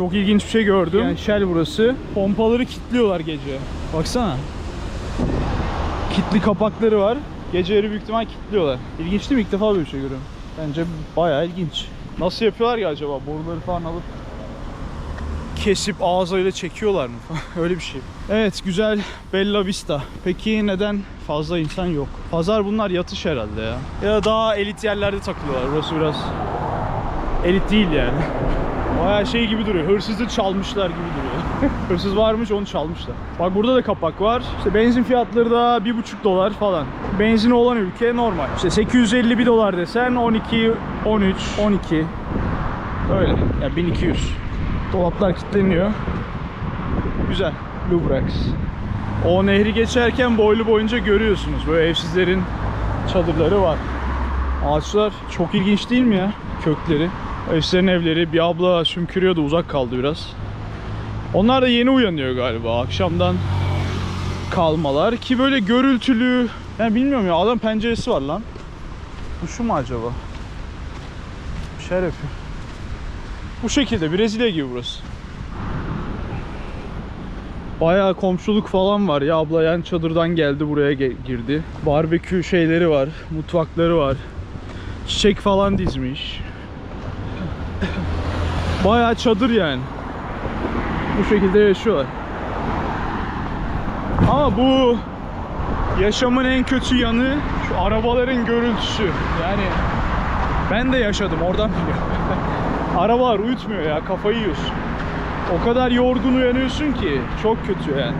çok ilginç bir şey gördüm. Yani Shell burası. Pompaları kilitliyorlar gece. Baksana. Kitli kapakları var. Geceleri büyük ihtimal kilitliyorlar. İlginç değil mi? İlk defa böyle bir şey görüyorum. Bence bayağı ilginç. Nasıl yapıyorlar ya acaba? Boruları falan alıp kesip ağzıyla çekiyorlar mı falan öyle bir şey. Evet güzel Bella Vista. Peki neden fazla insan yok? Pazar bunlar yatış herhalde ya. Ya da daha elit yerlerde takılıyorlar. Burası biraz elit değil yani. Bayağı şey gibi duruyor. Hırsızı çalmışlar gibi duruyor. Hırsız varmış onu çalmışlar. Bak burada da kapak var. İşte benzin fiyatları da 1,5 dolar falan. Benzin olan ülke normal. İşte 851 dolar desen 12, 13, 12. Öyle. Ya 1200. Dolaplar kilitleniyor. Güzel. Lubrax. O nehri geçerken boylu boyunca görüyorsunuz. Böyle evsizlerin çadırları var. Ağaçlar çok ilginç değil mi ya? Kökleri. Evsizlerin evleri. Bir abla sümkürüyordu uzak kaldı biraz. Onlar da yeni uyanıyor galiba. Akşamdan kalmalar. Ki böyle görültülü. Ben bilmiyorum ya adam penceresi var lan. Bu şu mu acaba? Bir şeyler yapıyor. Bu şekilde Brezilya gibi burası. Bayağı komşuluk falan var. Ya abla yan çadırdan geldi buraya girdi. Barbekü şeyleri var, mutfakları var. Çiçek falan dizmiş. Bayağı çadır yani. Bu şekilde yaşıyorlar. Ama bu yaşamın en kötü yanı şu arabaların görüntüsü. Yani ben de yaşadım oradan biliyorum. Arabalar uyutmuyor ya kafayı yiyorsun. O kadar yorgun uyanıyorsun ki çok kötü yani.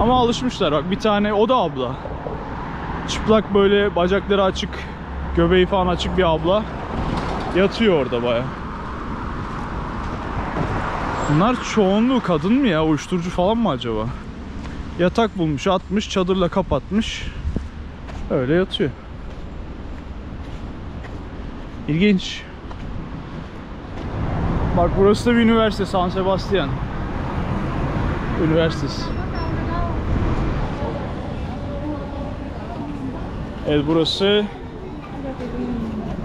Ama alışmışlar bak bir tane o da abla. Çıplak böyle bacakları açık, göbeği falan açık bir abla. Yatıyor orada baya. Bunlar çoğunluğu kadın mı ya? Uyuşturucu falan mı acaba? Yatak bulmuş, atmış, çadırla kapatmış. Öyle yatıyor. İlginç. Bak burası da bir üniversite San Sebastian. Üniversitesi. Evet burası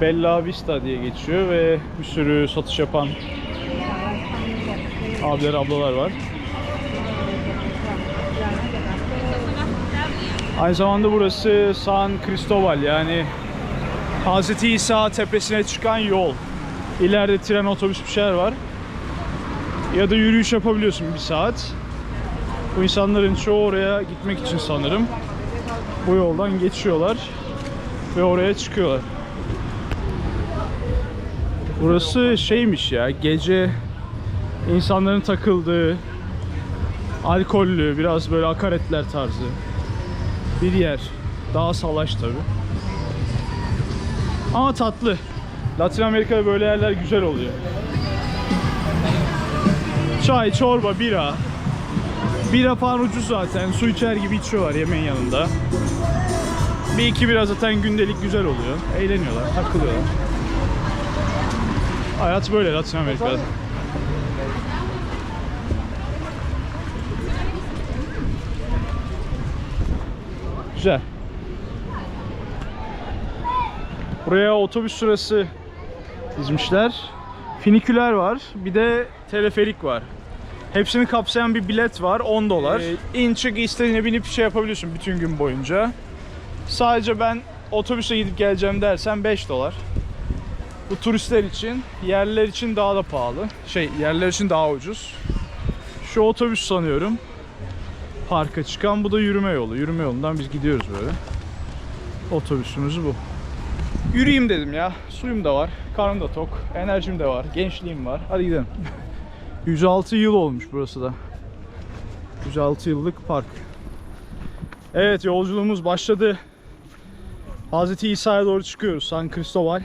Bella Vista diye geçiyor ve bir sürü satış yapan abiler ablalar var. Aynı zamanda burası San Cristobal yani Hazreti İsa tepesine çıkan yol. İleride tren, otobüs bir şeyler var. Ya da yürüyüş yapabiliyorsun bir saat. Bu insanların çoğu oraya gitmek için sanırım. Bu yoldan geçiyorlar ve oraya çıkıyorlar. Burası şeymiş ya, gece insanların takıldığı, alkollü, biraz böyle akaretler tarzı bir yer. Daha salaş tabi. Ama tatlı. Latin Amerika'da böyle yerler güzel oluyor. Çay, çorba, bira. Bira falan ucuz zaten. Su içer gibi içiyorlar yemeğin yanında. Bir iki bira zaten gündelik güzel oluyor. Eğleniyorlar, takılıyorlar. Hayat böyle Latin Amerika'da. Güzel. Buraya otobüs sırası dizmişler. Finiküler var. Bir de teleferik var. Hepsini kapsayan bir bilet var. 10 dolar. Ee, in çık istediğine binip şey yapabiliyorsun bütün gün boyunca. Sadece ben otobüse gidip geleceğim dersen 5 dolar. Bu turistler için, yerliler için daha da pahalı. Şey, yerliler için daha ucuz. Şu otobüs sanıyorum. Parka çıkan bu da yürüme yolu. Yürüme yolundan biz gidiyoruz böyle. Otobüsümüz bu. Yürüyeyim dedim ya. Suyum da var. Karnım da tok. Enerjim de var. Gençliğim var. Hadi gidelim. 106 yıl olmuş burası da. 106 yıllık park. Evet yolculuğumuz başladı. Hazreti İsa'ya doğru çıkıyoruz. San Cristobal.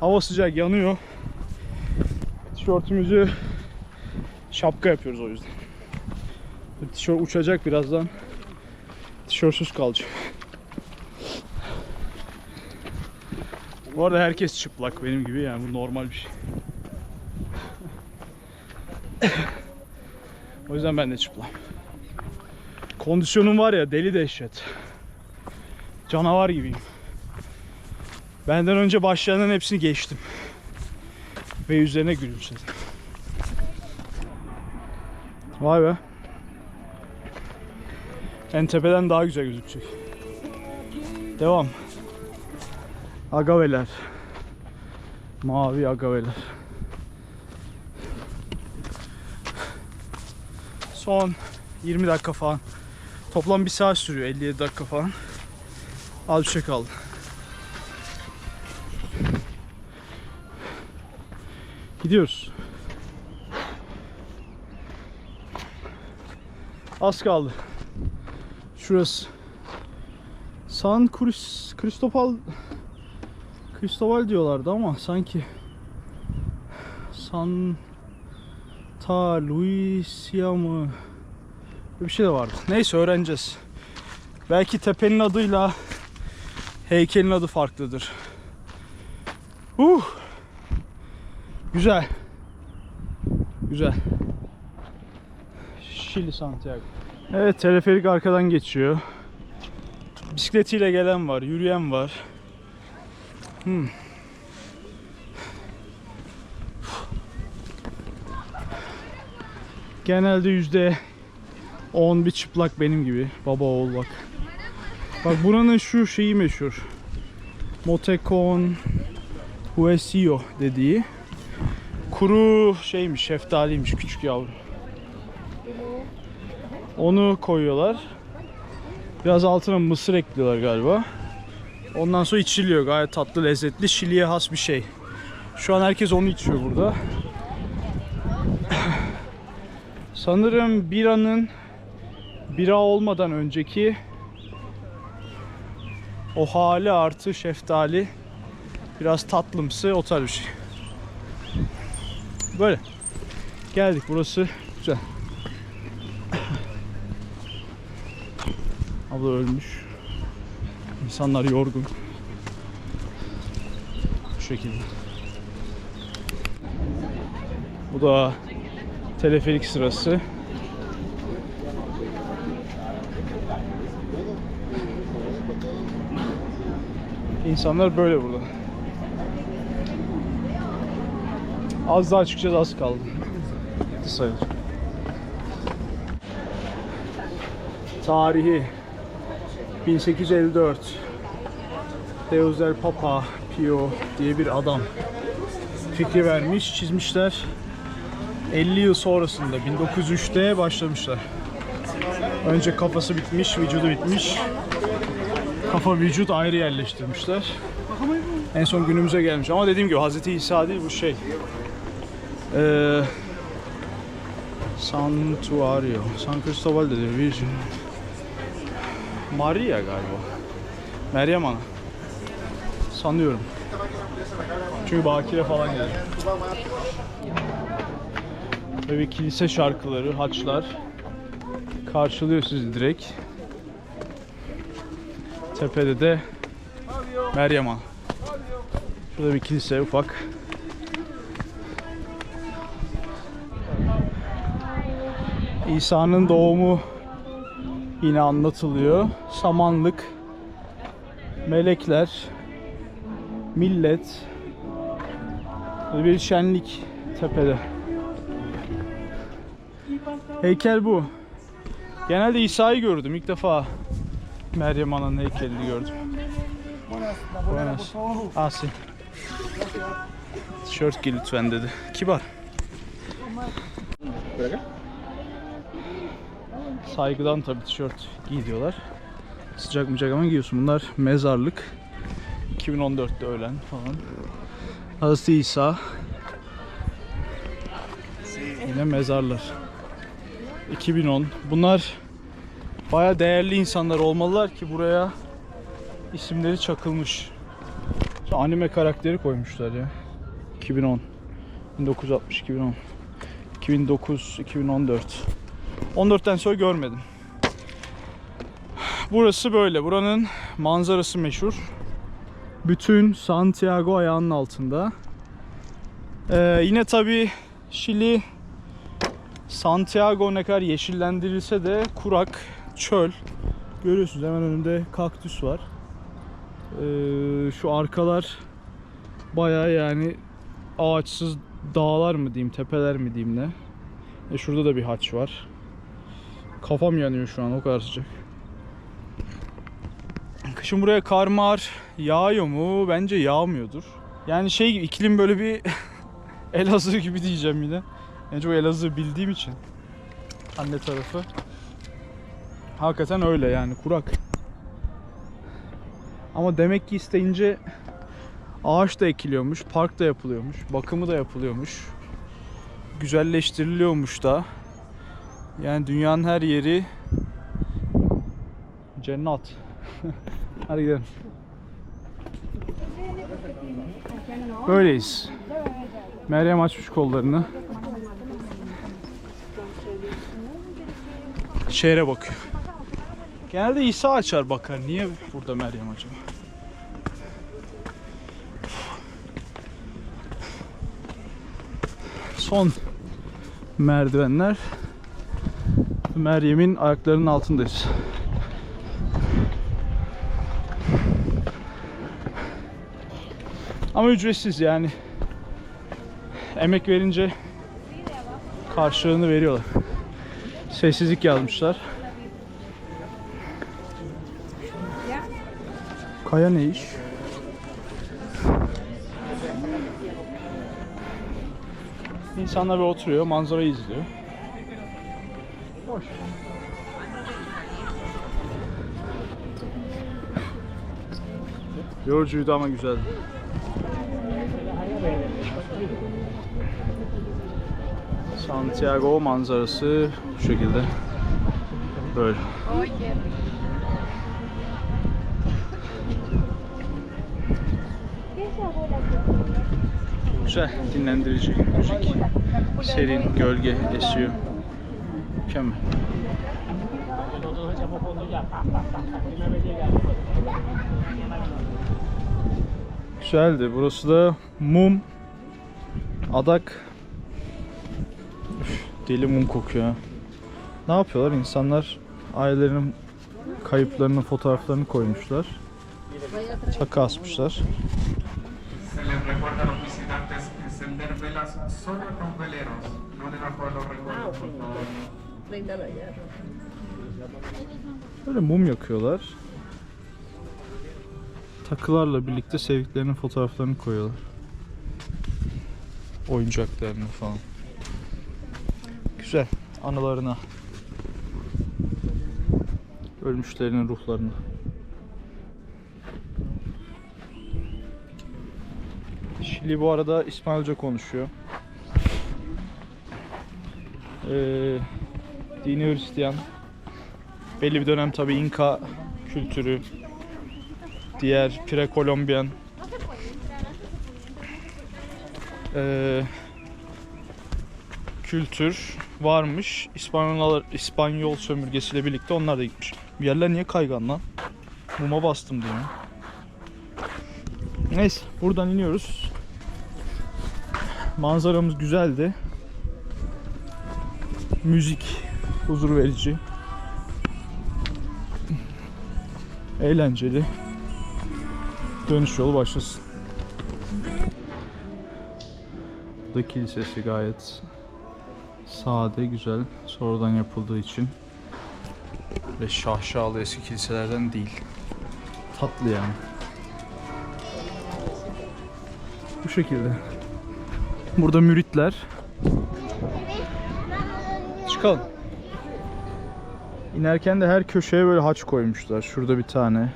Hava sıcak yanıyor. Tişörtümüzü şapka yapıyoruz o yüzden. Tişört uçacak birazdan. Tişörtsüz kalacak. Bu arada herkes çıplak benim gibi yani bu normal bir şey. o yüzden ben de çıplak. Kondisyonum var ya deli dehşet. Canavar gibiyim. Benden önce başlayanların hepsini geçtim. Ve üzerine gülümsedim. Vay be. En tepeden daha güzel gözükecek. Devam. Agaveler. Mavi agaveler. Son 20 dakika falan. Toplam bir saat sürüyor. 57 dakika falan. Az bir şey kaldı. Gidiyoruz. Az kaldı. Şurası. San Cruz, Cristobal Cristobal diyorlardı ama sanki Santa Lucia mı? Bir şey de vardı. Neyse öğreneceğiz. Belki tepenin adıyla heykelin adı farklıdır. Uh. Güzel. Güzel. Şili Santiago. Evet teleferik arkadan geçiyor. Bisikletiyle gelen var, yürüyen var. Hmm. Genelde yüzde 10 bir çıplak benim gibi. Baba oğul bak. Bak buranın şu şeyi meşhur. Motecon Huesio dediği. Kuru şeymiş, şeftaliymiş küçük yavru. Onu koyuyorlar. Biraz altına mısır ekliyorlar galiba. Ondan sonra içiliyor. Gayet tatlı, lezzetli. Şili'ye has bir şey. Şu an herkes onu içiyor burada. Sanırım biranın bira olmadan önceki o hali artı şeftali biraz tatlımsı o tarz bir şey. Böyle. Geldik burası güzel. Abla ölmüş. İnsanlar yorgun. Bu şekilde. Bu da teleferik sırası. İnsanlar böyle burada. Az daha çıkacağız az kaldı. Sayılır. Tarihi 1854 Deus Papa Pio diye bir adam fikri vermiş, çizmişler. 50 yıl sonrasında 1903'te başlamışlar. Önce kafası bitmiş, vücudu bitmiş. Kafa vücut ayrı yerleştirmişler. En son günümüze gelmiş. Ama dediğim gibi Hazreti İsa değil bu şey. Ee, Santuario. San Cristobal dedi. Virgin. Maria galiba. Meryem Ana. Sanıyorum. Çünkü bakire falan geldi. Böyle kilise şarkıları, haçlar karşılıyor sizi direkt. Tepede de Meryem Ana. Şurada bir kilise ufak. İsa'nın doğumu yine anlatılıyor. Samanlık, melekler, millet, Böyle bir şenlik tepede. Heykel bu. Genelde İsa'yı gördüm. İlk defa Meryem Ana'nın heykelini gördüm. Buenas. Sí. Tişört giy lütfen dedi. Kibar. Saygıdan tabii tişört giy diyorlar. Sıcak mıcak ama giyiyorsun. Bunlar mezarlık. 2014'te ölen falan. Hazreti İsa. Yine mezarlar. 2010. Bunlar baya değerli insanlar olmalılar ki buraya isimleri çakılmış. Anime karakteri koymuşlar ya. 2010. 1960 2010. 2009 2014. 14'ten sonra görmedim. Burası böyle. Buranın manzarası meşhur. Bütün Santiago ayağının altında. Ee, yine tabi Şili Santiago ne kadar yeşillendirilse de kurak, çöl. Görüyorsunuz hemen önümde kaktüs var. Ee, şu arkalar baya yani ağaçsız dağlar mı diyeyim, tepeler mi diyeyim ne. E şurada da bir haç var. Kafam yanıyor şu an o kadar sıcak. Kışın buraya kar mar yağıyor mu? Bence yağmıyordur. Yani şey iklim böyle bir Elazığ gibi diyeceğim yine. Yani çok Elazığ bildiğim için. Anne tarafı. Hakikaten öyle yani kurak. Ama demek ki isteyince ağaç da ekiliyormuş, park da yapılıyormuş, bakımı da yapılıyormuş. Güzelleştiriliyormuş da. Yani dünyanın her yeri cennet. Hadi gidelim. Böyleyiz. Meryem açmış kollarını. Şehre bakıyor. Genelde İsa açar bakar. Niye burada Meryem acaba? Son merdivenler. Meryem'in ayaklarının altındayız. Ama ücretsiz yani. Emek verince karşılığını veriyorlar. Sessizlik yazmışlar. Kaya ne iş? İnsanlar bir oturuyor, manzarayı izliyor. Hoş. Yorucuydu ama güzeldi. Santiago manzarası bu şekilde. Böyle. Güzel, dinlendirici müzik. Serin, gölge esiyor. Mükemmel. Güzeldi. Burası da mum. Adak. Üf, deli mum kokuyor. Ne yapıyorlar? İnsanlar ailelerinin kayıplarının fotoğraflarını koymuşlar. Çaka asmışlar. Böyle mum yakıyorlar. Takılarla birlikte sevdiklerinin fotoğraflarını koyuyorlar. Oyuncaklarını falan. Güzel. Anılarına. Ölmüşlerinin ruhlarına. Şili bu arada İspanyolca konuşuyor. Ee, dini Hristiyan. Belli bir dönem tabi İnka kültürü, diğer Pre-Kolombiyan eee, kültür varmış. İspanyollar İspanyol sömürgesiyle birlikte onlar da gitmiş. Bu yerler niye kaygan lan? Muma bastım diye. mi? Neyse buradan iniyoruz. Manzaramız güzeldi. Müzik huzur verici. eğlenceli. Dönüş yolu başlasın. Bu da kilisesi gayet sade, güzel. Sonradan yapıldığı için ve şahşalı eski kiliselerden değil. Tatlı yani. Bu şekilde. Burada müritler. Çıkalım. İnerken de her köşeye böyle haç koymuşlar. Şurada bir tane.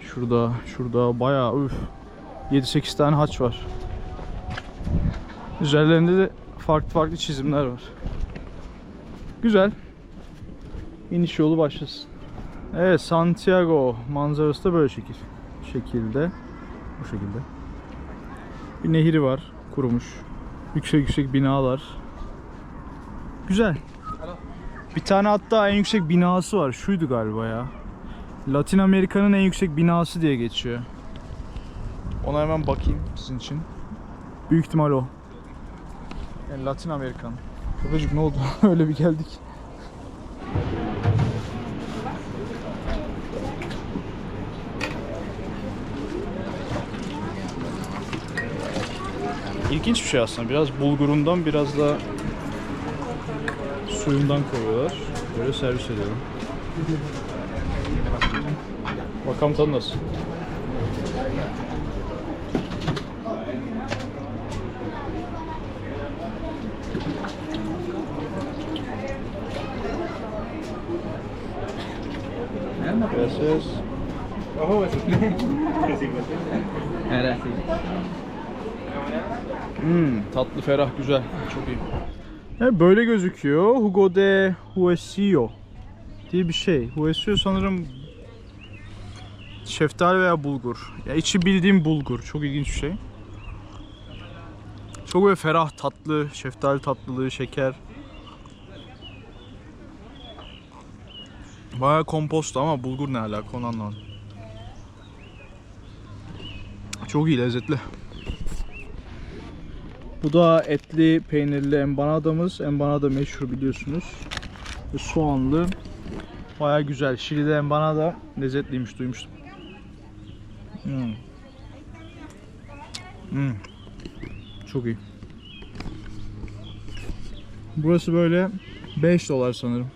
Şurada, şurada bayağı üf. 7-8 tane haç var. Üzerlerinde de farklı farklı çizimler var. Güzel. İniş yolu başlasın. Evet Santiago manzarası da böyle şekil. Şekilde. Bu şekilde. Bir nehri var. Kurumuş. Yüksek yüksek binalar. Güzel. Bir tane hatta en yüksek binası var. Şuydu galiba ya. Latin Amerika'nın en yüksek binası diye geçiyor. Ona hemen bakayım sizin için. Büyük ihtimal o. Yani Latin Amerika'nın. Babacık ne oldu? Öyle bir geldik. İlginç bir şey aslında. Biraz bulgurundan biraz da suyundan koyuyorlar. Böyle servis ediyorum. Bakalım tadı nasıl? Gracias. Hmm, tatlı ferah güzel. Çok iyi. Evet, böyle gözüküyor. Hugo de Huesillo diye bir şey. Huesillo sanırım şeftali veya bulgur. Ya içi bildiğim bulgur. Çok ilginç bir şey. Çok böyle ferah tatlı, şeftali tatlılığı, şeker. Baya kompost ama bulgur ne alaka onu anlamadım. Çok iyi lezzetli. Bu da etli peynirli empanadamız. Empanada meşhur biliyorsunuz. Soğanlı. Baya güzel. Şili'de empanada lezzetliymiş duymuştum. Hmm. Hmm. Çok iyi. Burası böyle 5 dolar sanırım.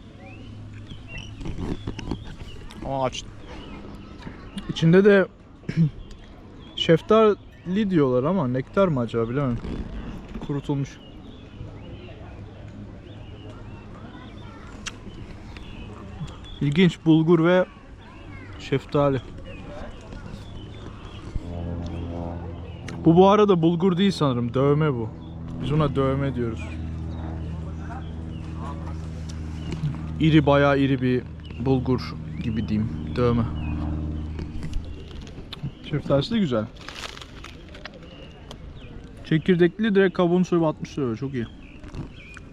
Aa aç. İçinde de şeftali diyorlar ama nektar mı acaba bilemem. Kurutulmuş. İlginç bulgur ve şeftali. Bu bu arada bulgur değil sanırım. Dövme bu. Biz ona dövme diyoruz. İri bayağı iri bir bulgur gibi diyeyim. Dövme. Şeftalisi de güzel. Çekirdekli direkt kabuğunu soyup atmışlar öyle çok iyi.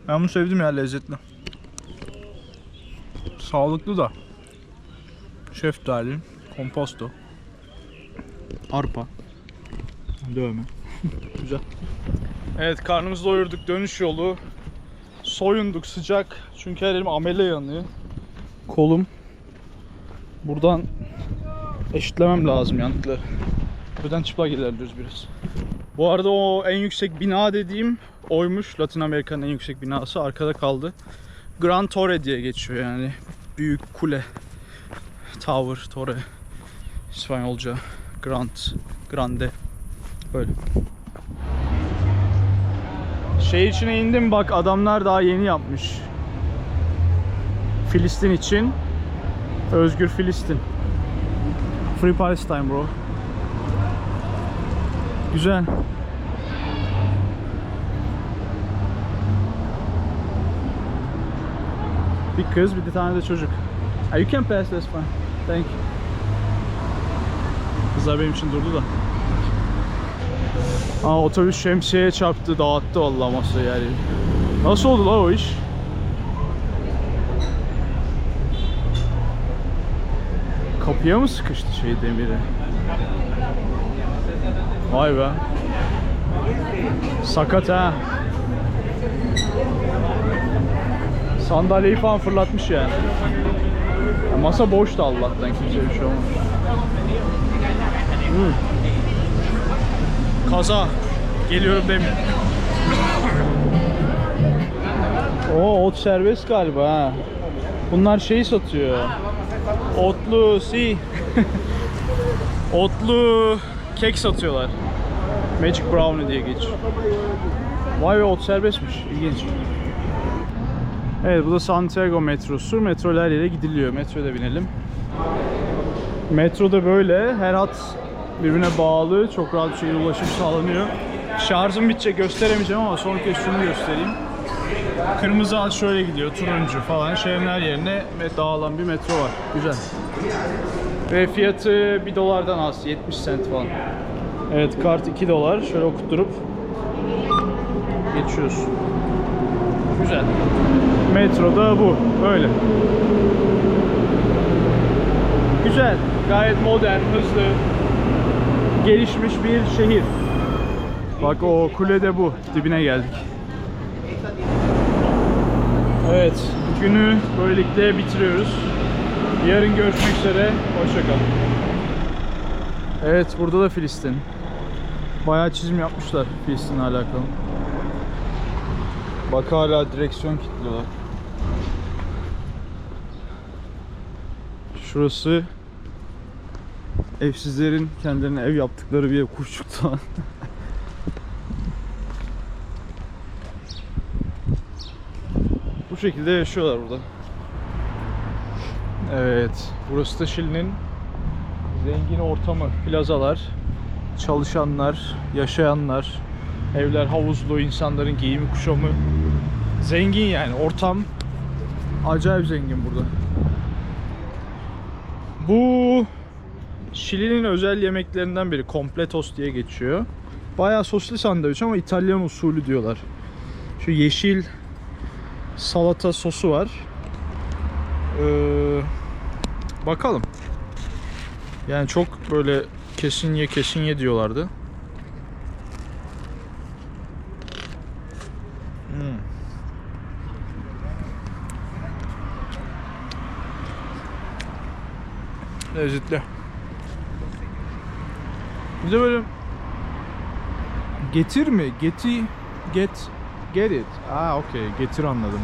Ben bunu sevdim ya lezzetli. Sağlıklı da. Şeftali, komposto, arpa, dövme. Güzel. Evet karnımızı doyurduk dönüş yolu. Soyunduk sıcak çünkü her elim amele yanıyor. Kolum. Buradan eşitlemem lazım yanıkları. Buradan çıplak ilerliyoruz biraz. Bu arada o en yüksek bina dediğim oymuş. Latin Amerika'nın en yüksek binası arkada kaldı. Gran Torre diye geçiyor yani. Büyük kule. Tower, Torre. İspanyolca. Grand, Grande. Böyle. Şey içine indim bak adamlar daha yeni yapmış. Filistin için. Özgür Filistin. Free Palestine bro. Güzel. Bir kız bir de tane de çocuk. You can pass this fine. Thank you. Kızlar benim için durdu da. Aa otobüs şemsiyeye çarptı dağıttı vallahi masayı yani. Nasıl oldu lan o iş? Kapıya mı sıkıştı şey demiri? Vay be. Sakat ha. Sandalyeyi falan fırlatmış yani. Ya masa boştu Allah'tan kimseye bir şey olmamış. Hmm. Kaza. Geliyorum demin. Oo ot serbest galiba ha. Bunlar şey satıyor. Otlu si. Otlu kek satıyorlar. Magic Brownie diye geçiyor. Vay be ot serbestmiş. İlginç. Evet bu da Santiago metrosu. Metro her yere gidiliyor. Metroya binelim. Metroda böyle her hat birbirine bağlı. Çok rahat bir şekilde ulaşım sağlanıyor. Şarjım bitecek gösteremeyeceğim ama son kez şunu göstereyim. Kırmızı hat şöyle gidiyor, turuncu falan. Şehrin her yerine dağılan bir metro var. Güzel. Ve fiyatı 1 dolardan az, 70 cent falan. Evet kart 2 dolar. Şöyle okutturup geçiyoruz. Güzel. Metroda bu. Böyle. Güzel. Gayet modern, hızlı, gelişmiş bir şehir. Bak o kule de bu. Dibine geldik. Evet. Günü böylelikle bitiriyoruz. Yarın görüşmek üzere. Hoşçakalın. Evet burada da Filistin. Bayağı çizim yapmışlar Filistin'le alakalı. Bak hala direksiyon kilitliyorlar. Şurası evsizlerin kendilerine ev yaptıkları bir ev Kuşçuk'ta. Bu şekilde yaşıyorlar burada. Evet, burası da Şili'nin zengin ortamı, plazalar, çalışanlar, yaşayanlar, evler havuzlu, insanların giyimi kuşamı. Zengin yani ortam acayip zengin burada. Bu Şili'nin özel yemeklerinden biri. Completos diye geçiyor. Bayağı soslu sandviç ama İtalyan usulü diyorlar. Şu yeşil salata sosu var. Ee, bakalım. Yani çok böyle kesin ye kesin ye diyorlardı. Hmm. Lezzetli. Bir de böyle getir mi? Geti get get it. Aa okey. Getir anladım.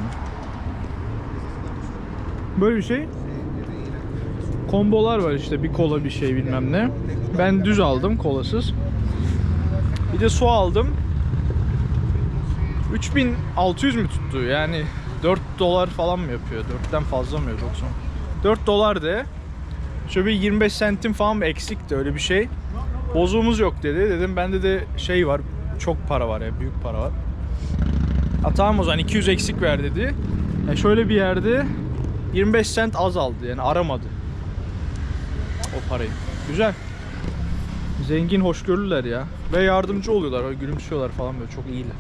Böyle bir şey. Kombolar var işte bir kola bir şey bilmem ne. Ben düz aldım kolasız. Bir de su aldım. 3600 mü tuttu? Yani 4 dolar falan mı yapıyor? 4'ten fazla mı 90? 4 dolar de. Şöyle bir 25 sentim falan eksikti öyle bir şey. Bozuğumuz yok dedi. Dedim bende de şey var. Çok para var ya büyük para var. Ha tamam o zaman 200 eksik ver dedi. Yani şöyle bir yerde 25 sent az aldı yani aramadı. Parayı. Güzel. Zengin hoşgörülüler ya. Ve yardımcı oluyorlar. Gülümsüyorlar falan böyle çok iyiler.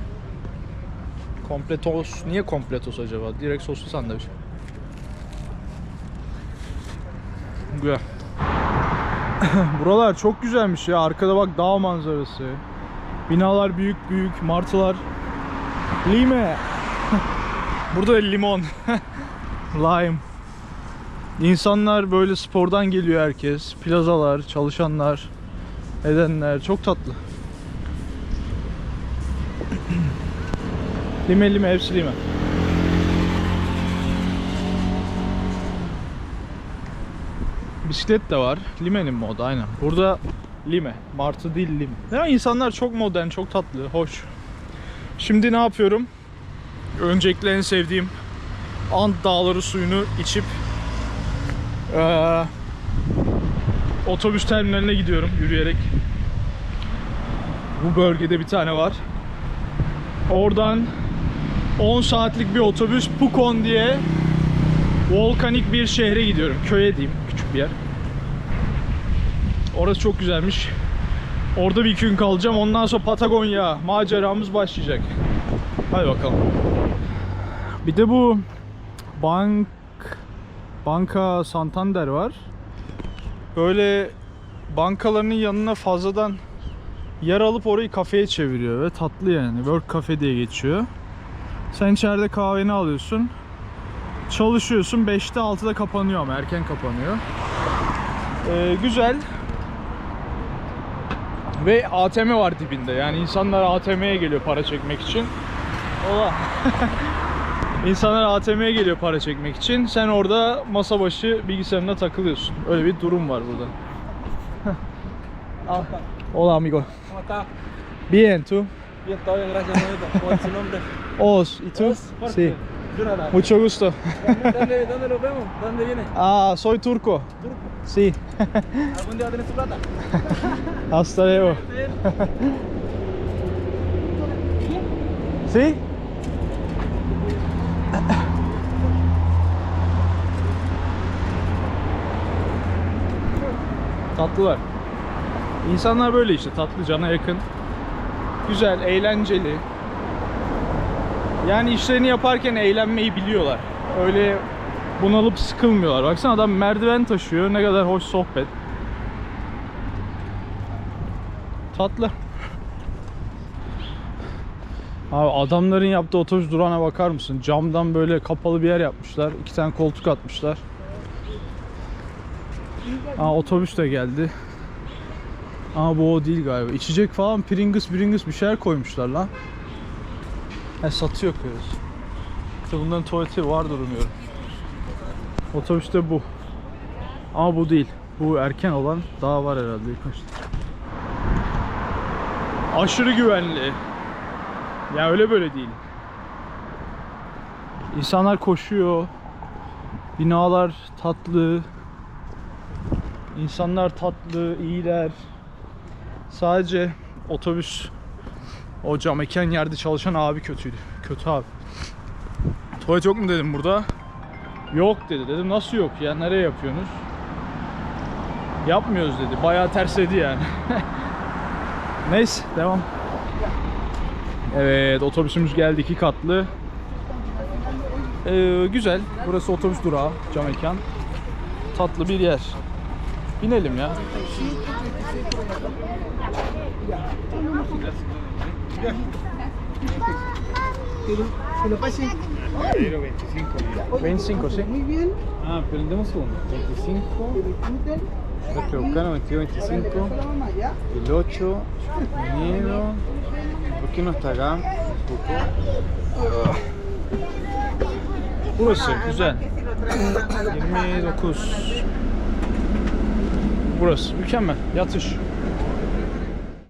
Kompletos. Niye kompletos acaba? Direkt soslu sandviç. Güzel. Buralar çok güzelmiş ya. Arkada bak dağ manzarası. Binalar büyük büyük. Martılar. Lime. Burada da limon. Lime. İnsanlar böyle spordan geliyor herkes. Plazalar, çalışanlar, edenler. Çok tatlı. lime lime hepsi lime. Bisiklet de var. Lime'nin mi o da aynen. Burada Lime. Martı değil Lime. Ya insanlar çok modern, çok tatlı, hoş. Şimdi ne yapıyorum? Öncelikle en sevdiğim Ant Dağları suyunu içip eee, otobüs terminaline gidiyorum yürüyerek. Bu bölgede bir tane var. Oradan 10 saatlik bir otobüs Pukon diye volkanik bir şehre gidiyorum. Köye diyeyim. Küçük bir yer. Orası çok güzelmiş. Orada bir gün kalacağım. Ondan sonra Patagonya maceramız başlayacak. Hadi bakalım. Bir de bu bank Banka Santander var. Böyle bankalarının yanına fazladan yer alıp orayı kafeye çeviriyor ve tatlı yani. Work Cafe diye geçiyor. Sen içeride kahveni alıyorsun. Çalışıyorsun 5'te 6'da kapanıyor ama erken kapanıyor. Ee, güzel. Ve ATM var dibinde. Yani insanlar ATM'ye geliyor para çekmek için. Ola. İnsanlar ATM'ye geliyor para çekmek için. Sen orada masa başı bilgisayarına takılıyorsun. Öyle bir durum var burada. Hola amigo. ¿Cómo está? Bien, tú? Bien, todo bien, gracias, bonito. ¿Cuál es su nombre? Oz, ¿y tú? Jorge. Sí. Jonathan. Mucho gusto. ¿Dónde, ¿Dónde lo vemos? ¿Dónde viene? Ah, soy turco. Turco. Sí. ¿Algún día tener su plata? Hasta luego. ¿Sí? Tatlılar. İnsanlar böyle işte tatlı cana yakın. Güzel, eğlenceli. Yani işlerini yaparken eğlenmeyi biliyorlar. Öyle bunalıp sıkılmıyorlar. Baksana adam merdiven taşıyor. Ne kadar hoş sohbet. Tatlı. Abi adamların yaptığı otobüs durağına bakar mısın? Camdan böyle kapalı bir yer yapmışlar. İki tane koltuk atmışlar. Aa otobüs de geldi. Ama bu o değil galiba. İçecek falan Pringles Pringles bir şeyler koymuşlar lan. He satıyor kız. Tabii bunların tuvaleti vardır umuyorum. Otobüste bu. Ama bu değil. Bu erken olan daha var herhalde tane. Aşırı güvenli. Ya öyle böyle değil. İnsanlar koşuyor. Binalar tatlı. İnsanlar tatlı, iyiler. Sadece otobüs o cam yerde çalışan abi kötüydü. Kötü abi. Tuvalet yok mu dedim burada. Yok dedi. Dedim nasıl yok ya nereye yapıyorsunuz? Yapmıyoruz dedi. Bayağı tersledi yani. Neyse devam. Evet otobüsümüz geldi iki katlı. Ee, güzel. Burası otobüs durağı. Cam mekan. Tatlı bir yer. Binelim ya. Que lo pase 25 sí. muy bien. Ah, pero un segundo. 25, Que disfruten. los que buscaron 22, 25, La mamá, ¿ya? el 8, miedo. ¿Por qué no está acá? Burası güzel. 29. Burası mükemmel. Yatış.